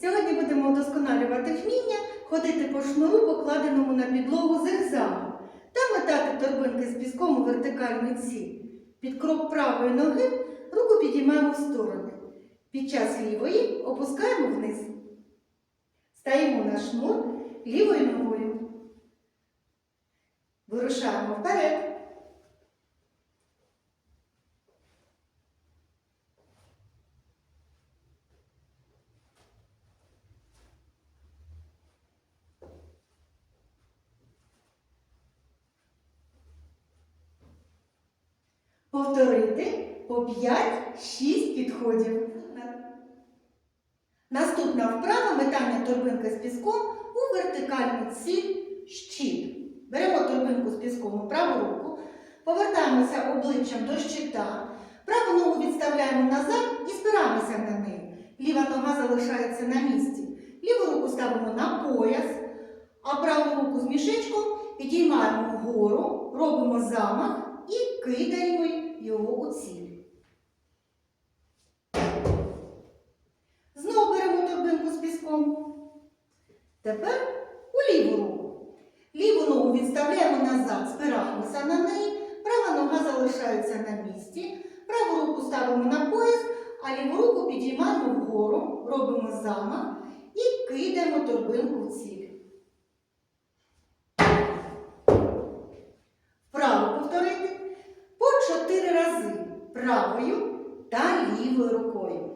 Сьогодні будемо удосконалювати вміння ходити по шнуру, покладеному на підлогу зигзагом, та метати торбинки з піском у вертикальну ціль. Під крок правої ноги руку підіймаємо в сторони. Під час лівої опускаємо вниз. Стаємо на шнур лівою ногою. Вирушаємо вперед. Повторити по 5-6 підходів. Наступна вправа метання торбинки з піском у вертикальну ціль щит. Беремо торбинку з піском у праву руку, повертаємося обличчям до щита, праву ногу відставляємо назад і спираємося на неї. Ліва нога залишається на місці. Ліву руку ставимо на пояс, а праву руку з мішечком підіймаємо вгору, робимо замах і кидаємо його у ціль. Знову беремо торбинку з піском. Тепер у ліву руку. Ліву ногу відставляємо назад, спираємося на неї, права нога залишається на місці, праву руку ставимо на пояс, а ліву руку підіймаємо вгору, робимо замах і кидаємо торбинку в ціль. правою та лівою рукою.